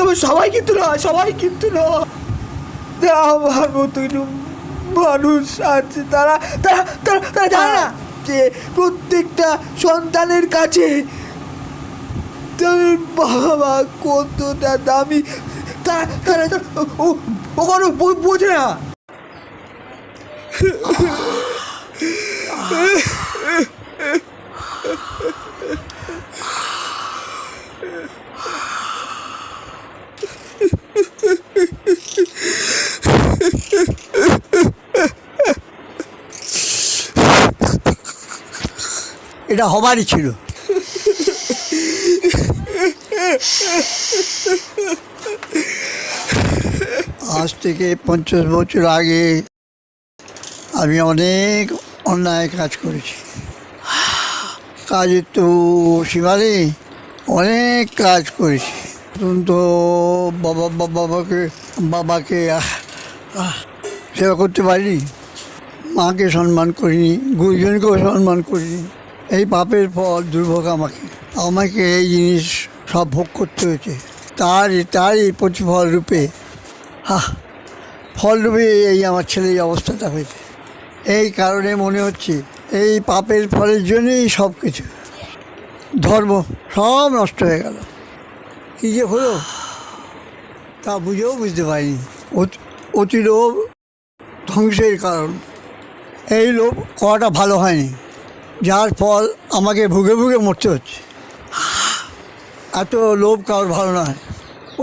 তবে সবাই কিন্তু নয়, সবাই কিন্তু নয়। আমার মতোই মানুষ আছে, তারা তারা তারা তারা জানে না যে প্রত্যেকটা সন্তানের কাছে বাবা কতটা দামি, তারা তারা ও ও কোনো বোঝে না। এটা হবারই ছিল। আজ থেকে পঞ্চাশ বছর আগে আমি অনেক অন্যায় কাজ করেছি। কাজের তো সীমা নেই অনেক কাজ করেছি। তখন তো বাবা, বাবাকে বাবাকে সেবা করতে পারিনি। মাকে সম্মান করিনি, গুরুজনকেও সম্মান করিনি। এই পাপের ফল দুর্ভোগ আমাকে। আমাকে এই জিনিস সব ভোগ করতে হয়েছে। তারই তারই প্রতিফল রূপে। হা ফল রূপে এই আমার ছেলে এই অবস্থাটা হয়েছে। এই কারণে মনে হচ্ছে এই পাপের ফলের জন্যই সব কিছু ধর্ম সব নষ্ট হয়ে গেল। কী যে হলো? তা বুঝেও বুঝতে পারিনি। অতি লোভ ধ্বংসের কারণ। এই লোভ করাটা ভালো হয়নি। যার ফল আমাকে ভুগে ভুগে মরতে হচ্ছে। এত লোভ কারোর ভালো নয়।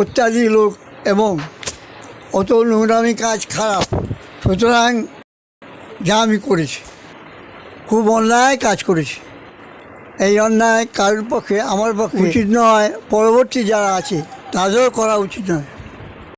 অত্যাধিক লোক এবং অত নোংরামি কাজ খারাপ। সুতরাং যা আমি করেছি খুব অন্যায় কাজ করেছি। এই অন্যায় কারোর পক্ষে আমার পক্ষে উচিত নয়। পরবর্তী যারা আছে তাদেরও করা উচিত নয়।